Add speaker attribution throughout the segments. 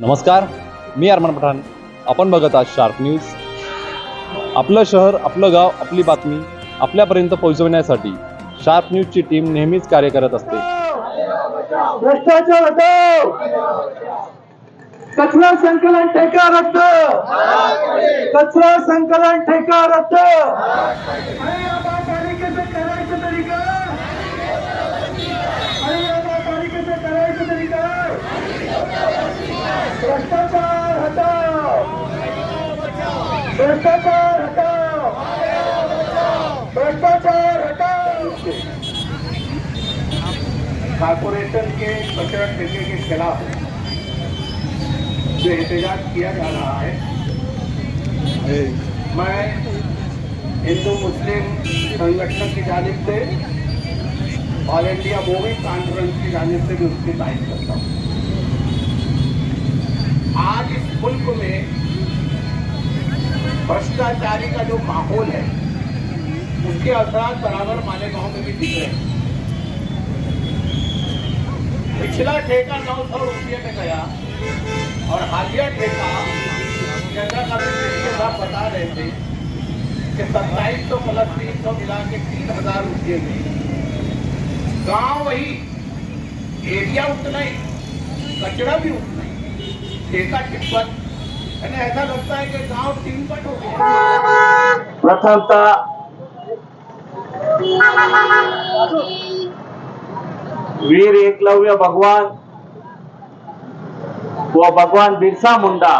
Speaker 1: नमस्कार मी अरमान पठाण. आपण बघत आहात शार्प न्यूज आपलं शहर आपलं गाव आपली बातमी आपल्यापर्यंत पोहोचवण्यासाठी शार्प न्यूजची टीम नेहमीच कार्य करत असते.
Speaker 2: भ्रष्टाचार हटाओ कचरा संकलन ठेका रद्द! कचरा संकलन ठेका रद्द अरे या महापालिकेचं करायचं तरी काय अरे या महापालिकेचं करायचं तरी काय भ्रष्टाचार हटाओ भ्रष्टाचार हटाओ! भ्रष्टाचार हटाओ! के कचरा देने के खिलाफ जो एहतजाज किया जा रहा है मैं हिंदू मुस्लिम संगठन की जानिब से ऑल इंडिया मूवी कॉन्फ्रेंस की जानिब से भी उसकी तारीफ करता हूँ। भ्रष्टाचारी का जो माहौल है, उसके असरात बराबर मालेगांव में भी दिख रहे हैं। पिछला ठेका नौ सौ रुपये में गया और हालिया ठेका चंद्रा कांति के साहब बता रहे थे कि सत्ताईस सौ प्लस तीन सौ मिला के तीन हज़ार रुपये में। गाँव वही, एरिया उतना ही, कचरा भी उतना ही, ठेका टिप्पत प्रथमतः वीर एकलव्य भगवान व भगवान बिरसा मुंडा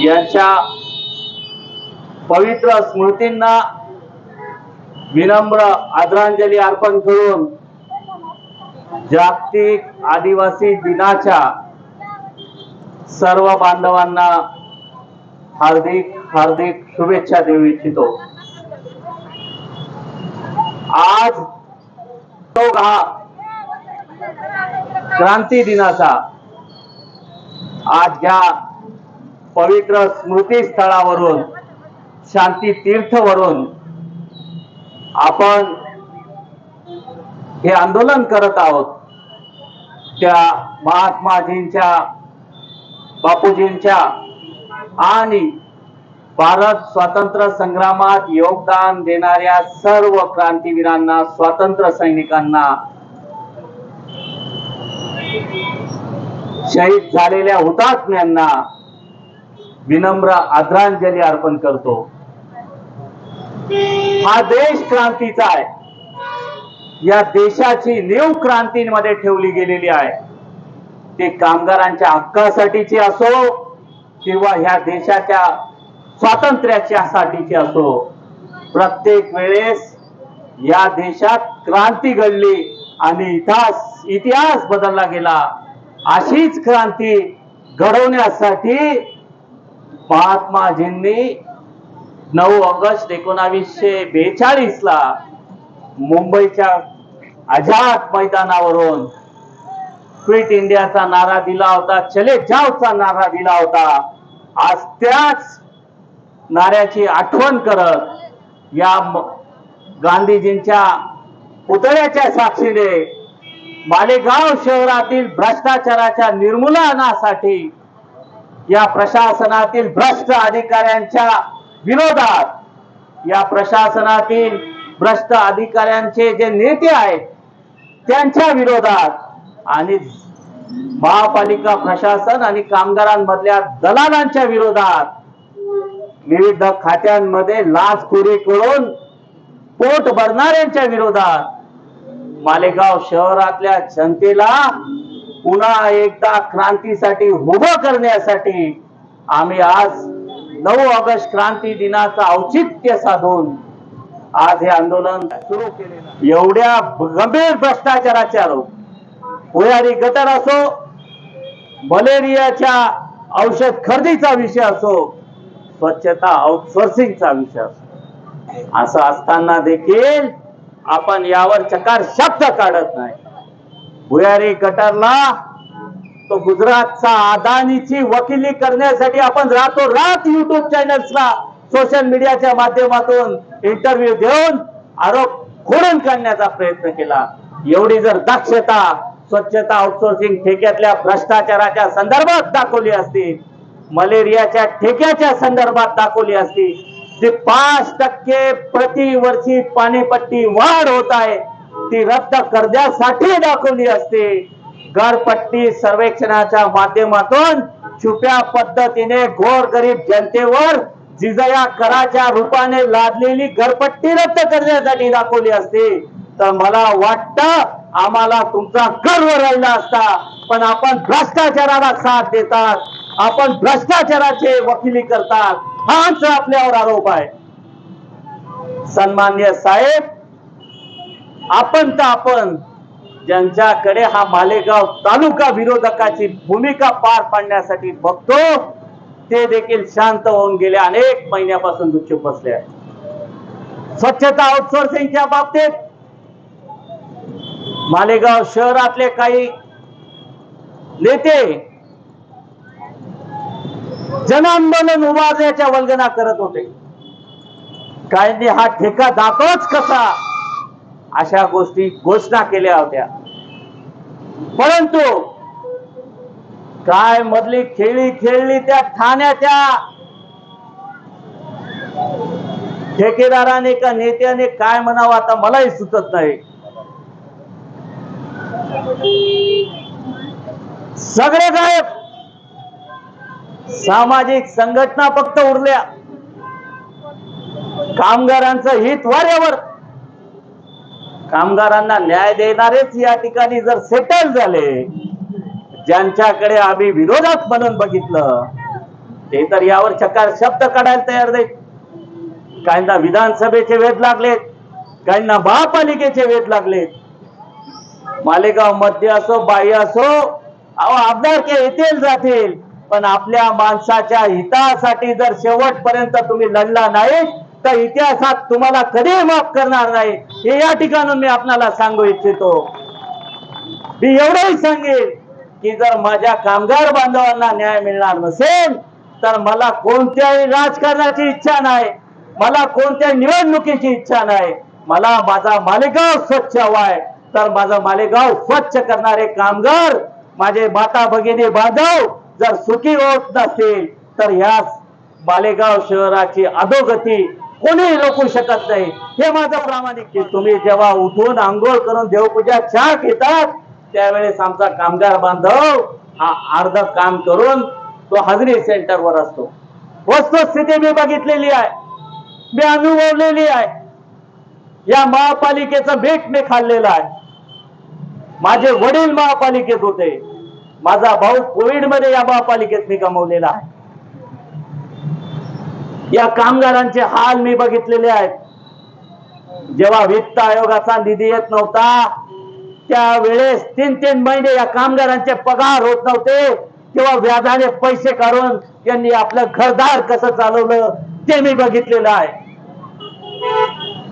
Speaker 2: यांच्या पवित्र स्मृतींना विनम्र आदरांजली अर्पण करून जागतिक आदिवासी दिनाच्या सर्व बांधवांना हार्दिक हार्दिक शुभेच्छा देऊ इच्छितो. आज तो हा क्रांती दिनाचा आज या पवित्र स्मृती स्थळावरून शांती तीर्थवरून आपण हे आंदोलन करत आहोत. त्या महात्माजींच्या बापूजींच्या आणि भारत स्वातंत्र्य संग्रामात योगदान देणाऱ्या सर्व क्रांतीवीरांना स्वातंत्र्य सैनिकांना शहीद झालेल्या हुतात्म्यांना विनम्र आदरांजली अर्पण करतो. हा देश क्रांतीचा आहे. या देशाची नीव क्रांतीमध्ये ठेवली गेलेली आहे. ते कामगारांच्या हक्कासाठीची असो किंवा ह्या देशाच्या स्वातंत्र्याच्या साठीची असो प्रत्येक वेळेस या देशात क्रांती घडली आणि इतिहास इतिहास बदलला गेला. अशीच क्रांती घडवण्यासाठी महात्माजींनी नऊ ऑगस्ट एकोणावीसशे बेचाळीस ला मुंबईच्या आझाद मैदानावरून क्विट इंडियाचा नारा दिला होता चले जावचा नारा दिला होता. आज त्याच नाऱ्याची आठवण करत या गांधीजींच्या पुतळ्याच्या साक्षीने मालेगाव शहरातील भ्रष्टाचाराच्या निर्मूलनासाठी या प्रशासनातील भ्रष्ट अधिकाऱ्यांच्या विरोधात या प्रशासनातील भ्रष्ट अधिकाऱ्यांचे जे नेते आहेत त्यांच्या विरोधात आणि महापालिका प्रशासन आणि कामगारांमधल्या दलालांच्या विरोधात विविध खात्यांमध्ये लाचखोरी करून पोट भरणाऱ्यांच्या विरोधात मालेगाव शहरातल्या जनतेला पुन्हा एकदा क्रांतीसाठी उभं करण्यासाठी आम्ही आज नऊ ऑगस्ट क्रांती दिनाचं औचित्य साधून आज हे आंदोलन सुरू केले एवढ्या गंभीर भ्रष्टाचाराचे आरोप. भुयारी गटर असो मलेरियाच्या औषध खरेदीचा विषय असो स्वच्छता आउटसोर्सिंगचा विषय असो. असं असताना देखील आपण यावर चकार शब्द काढत नाही. भुयारी गटरला तो गुजरातचा अदानीची वकिली करण्यासाठी आपण रातो रात युट्यूब चॅनल्सला सोशल मीडियाच्या माध्यमातून इंटरव्ह्यू देऊन आरोप खोडून काढण्याचा प्रयत्न केला. एवढी जर दक्षता स्वच्छता आउटसोर्सिंग ठेक्यातल्या भ्रष्टाचाराच्या संदर्भात दाखवली असती. मलेरियाच्या ठेक्याच्या संदर्भात दाखवली असती. जी पाच टक्के प्रतिवर्षी पाणीपट्टी वाढ होत आहे ती रद्द कर्जासाठी दाखवली असते. घरपट्टी सर्वेक्षणाच्या माध्यमातून छुप्या पद्धतीने गोरगरीब जनतेवर जिजया कराच्या रूपाने लादलेली घरपट्टी रद्द करण्यासाठी दाखवली असते. तर मला वाटतं आम्हाला तुमचा गर्व राहिला असता पण आपण भ्रष्टाचाराला साथ देतात आपण भ्रष्टाचाराचे वकिली करतात. हाच आपल्यावर आरोप आहे. सन्मान्य साहेब आपण तर आपण ज्यांच्याकडे हा मालेगाव तालुका विरोधकाची भूमिका पार पाडण्यासाठी बघतो ते देखील शांत होऊन गेले अनेक महिन्यापासून दुःख बसले आहेत. स्वच्छता आउटसोर्सिंगच्या बाबतीत मालेगाव शहरातले काही नेते जनांदोलन उभारण्याच्या वल्गना करत होते. काहींनी हा ठेका जातोच कसा? अशा गोष्टी घोषणा केल्या होत्या. परंतु काय मधली खेळी खेळली त्या ठाण्याच्या? ठेकेदाराने का नेत्याने काय म्हणावं आता मलाही सुचत नाही. सगळे गायब. सामाजिक संघटना फक्त उरल्या. कामगारांचं हित वाऱ्यावर. कामगारांना न्याय देणारेच या ठिकाणी जर सेटल झाले ज्यांच्याकडे आम्ही विरोधात म्हणून बघितलं ते तर यावर चकार शब्द काढायला तयार नाहीत. काहींना विधानसभेचे वेध लागलेत काहींना महापालिकेचे वेध लागलेत. मालेगावमध्ये असो बाह्य असो अहो आमदार के येतील जातील. पण आपल्या माणसाच्या हितासाठी जर शेवटपर्यंत तुम्ही लढला नाही तर इतिहासात तुम्हाला कधीही माफ करणार नाही. हे या ठिकाणून मी आपल्याला सांगू इच्छितो. मी एवढंही सांगेन की जर माझ्या कामगार बांधवांना न्याय मिळणार नसेल तर मला कोणत्याही राजकारणाची इच्छा नाही. मला कोणत्याही निवडणुकीची इच्छा नाही. मला माझा मालेगाव स्वच्छ हवाय तर माझा मालेगाव स्वच्छ करणारे कामगार माझे माता भगिनी बांधव जर सुखी होत नसतील तर ह्या मालेगाव शहराची अधोगती कोणीही रोखू शकत नाही. हे माझं प्रामाणिक की तुम्ही जेव्हा उठून आंघोळ करून देवपूजा चहा घेतात त्यावेळेस आमचा कामगार बांधव हा अर्ध काम करून तो हजरी सेंटरवर असतो. वस्तुस्थिती मी बघितलेली आहे. मी अनुभवलेली आहे. या महापालिकेचं भेट मी खाल्लेलं आहे. माझे वडील महापालिकेत होते. माझा भाऊ कोविडमध्ये या महापालिकेत मी कमवलेला आहे. या कामगारांचे हाल मी बघितलेले आहेत. जेव्हा वित्त आयोगाचा निधी येत नव्हता त्यावेळेस तीन तीन महिने या कामगारांचे पगार होत नव्हते. तेव्हा व्याजाने पैसे काढून यांनी आपलं घरदार कसं चालवलं ते मी बघितलेलं आहे.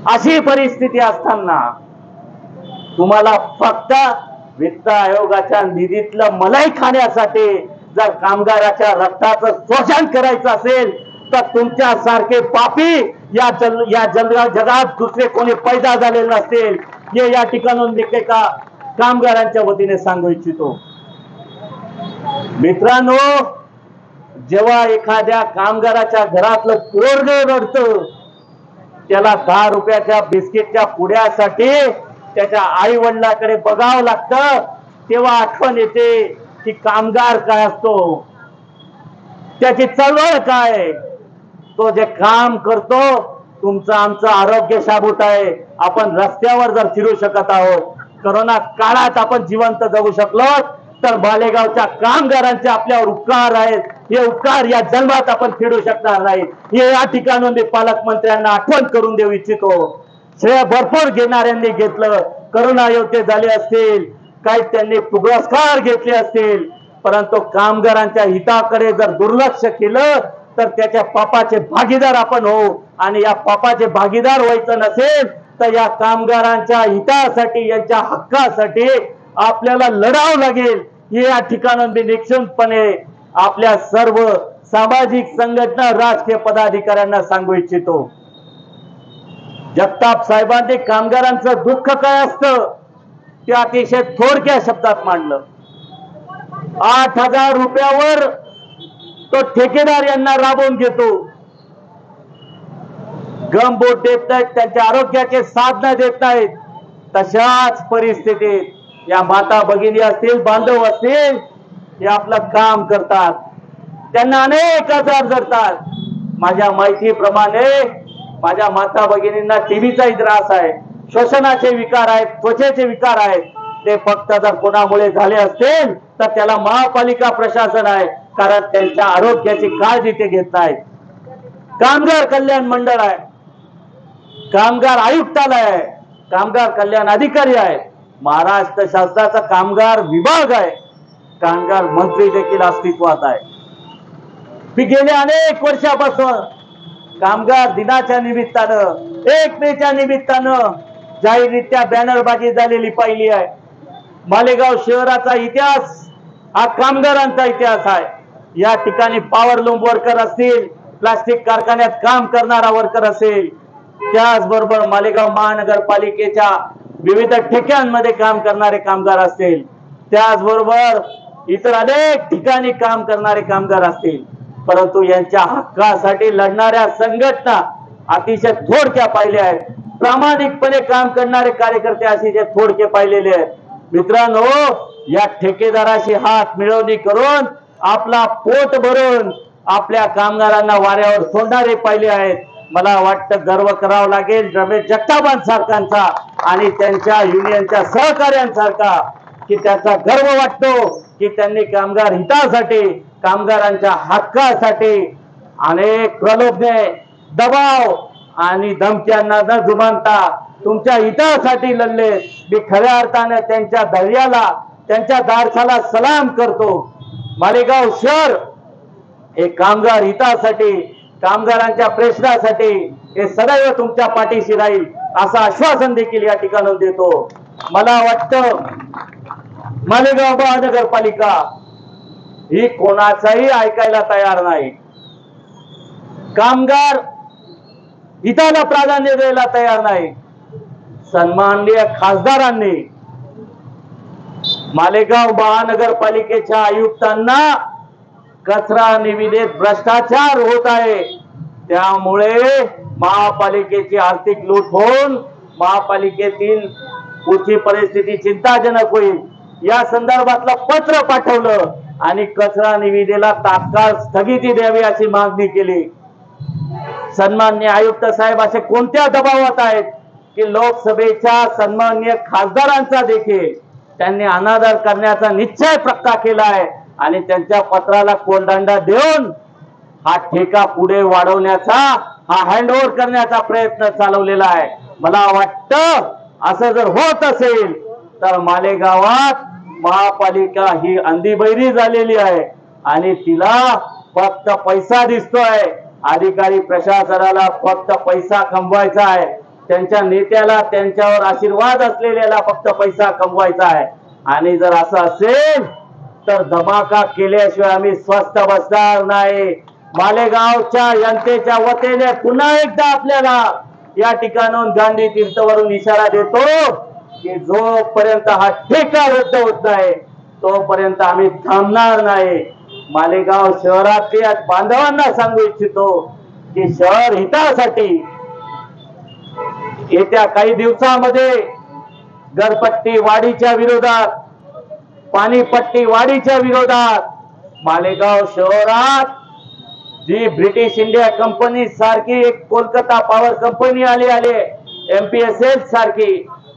Speaker 2: अशी परिस्थिती असताना तुम्हाला फक्त वित्त आयोगाच्या निधीतलं मलाई खाण्यासाठी जर कामगाराच्या रक्ताचं शोषण करायचं असेल तर तुमच्या सारखे पापी या जल या जल जगात दुसरे कोणी पैदा झालेले नसतील. हे या ठिकाणून मी एका कामगारांच्या वतीने सांगू इच्छितो. मित्रांनो जेव्हा एखाद्या कामगाराच्या घरातलं पोरग रडत त्याला दहा रुपयाच्या बिस्किटच्या पुड्यासाठी त्याच्या आई वडिलाकडे बघावं लागतं. तेव्हा आठवण येते की कामगार काय असतो? त्याची चळवळ काय? तो जे काम करतो तुमचं आमचं आरोग्य शाबूत आहे. आपण रस्त्यावर जर फिरू शकत आहोत करोना काळात आपण जिवंत जगू शकलो तर मालेगावच्या कामगारांचे आपल्यावर उपकार आहेत. हे उपकार या जन्मात आपण फेडू शकणार नाही हे या ठिकाणून मी पालकमंत्र्यांना आठवण करून देऊ इच्छितो. श्रेय भरपूर घेणाऱ्यांनी घेतलं. करोना योग्य झाले असतील काही त्यांनी पुरस्कार घेतले असतील. परंतु कामगारांच्या हिताकडे जर दुर्लक्ष केलं तर त्याच्या पापाचे भागीदार आपण होऊ. आणि या पापाचे भागीदार व्हायचं नसेल तर या कामगारांच्या हितासाठी यांच्या हक्कासाठी आपल्याला लढावं लागेल. हे या ठिकाणून मी निक्षुणपणे आपल्या सर्व सामाजिक संघटना राजकीय पदाधिकाऱ्यांना सांगू इच्छितो. जगताप साहेबांनी कामगारांचं दुःख काय असतं ते अतिशय थोडक्या शब्दात मांडलं. आठ हजार रुपयावर तो ठेकेदार यांना राबवून घेतो. गमबोट देत नाहीत त्यांच्या आरोग्याचे साधना देत नाहीत. तशाच परिस्थितीत या माता भगिनी असतील बांधव असतील हे आपलं काम करतात. त्यांना अनेक आजार जडतात. माझ्या माहितीप्रमाणे माझ्या माता भगिनींना टीबीचाही त्रास आहे. श्वसनाचे विकार आहेत त्वचेचे विकार आहेत. ते फक्त जर कोणामुळे झाले असतील तर त्याला महापालिका प्रशासन आहे कारण त्यांच्या आरोग्याची काळजी ते घेत नाहीत. कामगार कल्याण मंडळ आहे. कामगार आयुक्तालय आहे. कामगार कल्याण अधिकारी आहे. महाराष्ट्र शासनाचा कामगार विभाग आहे. कामगार मंत्री देखील अस्तित्वात आहे. मी गेल्या अनेक वर्षापासून कामगार दिनाच्या निमित्तानं एक मेच्या निमित्तानं जाहीररित्या बॅनरबाजी झालेली पाहिली आहे. मालेगाव शहराचा इतिहास हा कामगारांचा इतिहास आहे. या ठिकाणी पॉवर लूम वर्कर असतील प्लास्टिक कारखान्यात काम करणारा वर्कर असेल त्याचबरोबर मालेगाव महानगरपालिकेच्या विविध ठेक्यांमध्ये काम करणारे कामगार असतील त्याचबरोबर इतर अनेक ठिकाणी काम करणारे कामगार असतील. परंतु यांच्या हक्कासाठी लढणाऱ्या संघटना अतिशय थोडक्या पाहिल्या आहेत. प्रामाणिकपणे काम करणारे कार्यकर्ते अतिशय थोडके पाहिलेले आहेत. मित्रांनो या ठेकेदाराशी हात मिळवणी करून आपला पोट भरून आपल्या कामगारांना वाऱ्यावर सोडणारे पाहिले आहेत. मला वाटतं गर्व करावं लागेल रमेश जगतापांसारखांचा आणि त्यांच्या युनियनच्या सहकार्यांसारखा की त्याचा गर्व वाटतो की त्यांनी कामगार हितासाठी कामगारांच्या हक्कासाठी अनेक प्रलोभने दबाव आणि धमक्यांना न जुमानता तुमच्या हितासाठी लढले. मी खऱ्या अर्थाने त्यांच्या धैर्याला त्यांच्या दारसाला सलाम करतो. मालेगाव शहर हे कामगार हितासाठी कामगारांच्या प्रश्नासाठी हे सदैव तुमच्या पाठीशी राहील असं आश्वासन देखील या ठिकाणी देतो. मला वाटतं मालेगाव महानगरपालिका ही कोणाचाही ऐकायला तयार नाही. कामगार हिताला प्राधान्य द्यायला तयार नाही. सन्माननीय खासदारांनी मालेगाव महानगरपालिकेच्या आयुक्तांना कचरा निविदेत भ्रष्टाचार होत आहे. त्यामुळे महापालिकेची आर्थिक लूट होऊन महापालिकेतील पुढची परिस्थिती चिंताजनक होईल. या संदर्भातलं पत्र पाठवलं. आणि कचरा निविदेला तात्काळ स्थगिती द्यावी अशी मागणी केली. सन्मान्य आयुक्त साहेब असे कोणत्या दबावात आहेत की लोकसभेच्या सन्मान्य खासदारांचा देखील त्यांनी अनादर करण्याचा निश्चय प्रक्का केला आहे आणि त्यांच्या पत्राला कोलदंडा देऊन हा ठेका पुढे वाढवण्याचा हा हँडओव्हर करण्याचा प्रयत्न चालवलेला आहे. मला वाटतं असं जर होत असेल तर मालेगावात महापालिका ही अंधीबैरी झालेली आहे. आणि तिला फक्त पैसा दिसतोय. अधिकारी प्रशासनाला फक्त पैसा कमवायचा आहे. त्यांच्या नेत्याला त्यांच्यावर आशीर्वाद असलेल्याला फक्त पैसा कमवायचा आहे. आणि जर असं असेल तर धमाका केल्याशिवाय आम्ही स्वस्थ बसणार नाही. मालेगावच्या जनतेच्या वतीने पुन्हा एकदा आपल्याला या ठिकाणाहून गांधी तीर्थवरून इशारा देतो. की जोपर्यंत हा ठेका रद्द होत नाही तोपर्यंत आम्ही थांबणार नाही. मालेगाव शहरातल्या बांधवांना सांगू इच्छितो की शहर हितासाठी येत्या काही दिवसामध्ये घरपट्टी वाढीच्या विरोधात पाणीपट्टी वाढीच्या विरोधात मालेगाव शहरात जी ब्रिटिश इंडिया कंपनी सारखी एक कोलकाता पॉवर कंपनी आली आली एमपीएसएल सारखी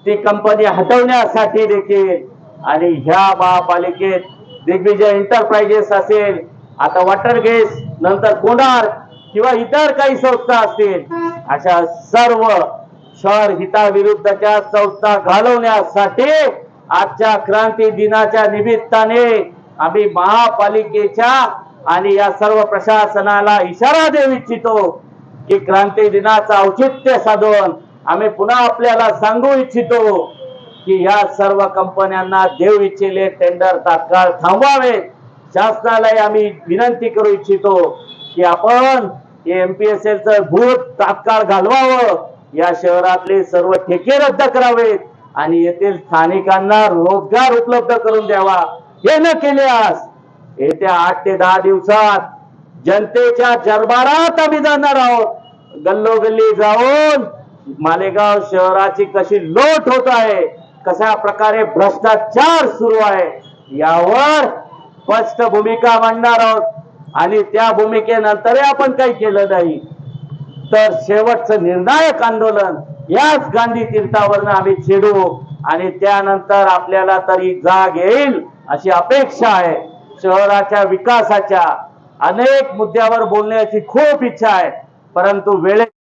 Speaker 2: ती कंपनी हटवण्यासाठी देखील आणि ह्या महापालिकेत दिग्विजय एंटरप्राइजेस असेल आता वॉटर गेस नंतर कोणार किंवा इतर काही संस्था असतील अशा सर्व शहर हिताविरुद्धच्या संस्था घालवण्यासाठी आजच्या क्रांती दिनाच्या निमित्ताने आम्ही महापालिकेच्या आणि या सर्व प्रशासनाला इशारा देऊ इच्छितो की क्रांती दिनाचं औचित्य साधून आम्ही पुन्हा आपल्याला सांगू इच्छितो की या सर्व कंपन्यांना देऊ इच्छिले टेंडर तात्काळ थांबवावे. शासनालाही आम्ही विनंती करू इच्छितो की आपण एमपीएसएलचं भूत तात्काळ घालवावं. या शहरातले सर्व ठेके रद्द करावेत आणि येथील स्थानिकांना रोजगार उपलब्ध करून द्यावा. हे न केल्यास येत्या आठ ते दहा दिवसात जनतेच्या दरबारात आम्ही जाणार आहोत. गल्लोगल्ली जाऊन मालेगाव शहराची कशी लोट होत आहे कशा प्रकारे भ्रष्टाचार सुरू आहे यावर स्पष्ट भूमिका मांडणार आहोत. आणि त्या भूमिकेनंतर आपण काही केलं नाही. तर शेवटचं निर्णायक आंदोलन याच गांधी तीर्थावरनं आम्ही छेडू. आणि त्यानंतर आपल्याला तरी जाग येईल अशी अपेक्षा आहे. शहराच्या विकासाच्या अनेक मुद्द्यावर बोलण्याची खूप इच्छा आहे. परंतु वेळे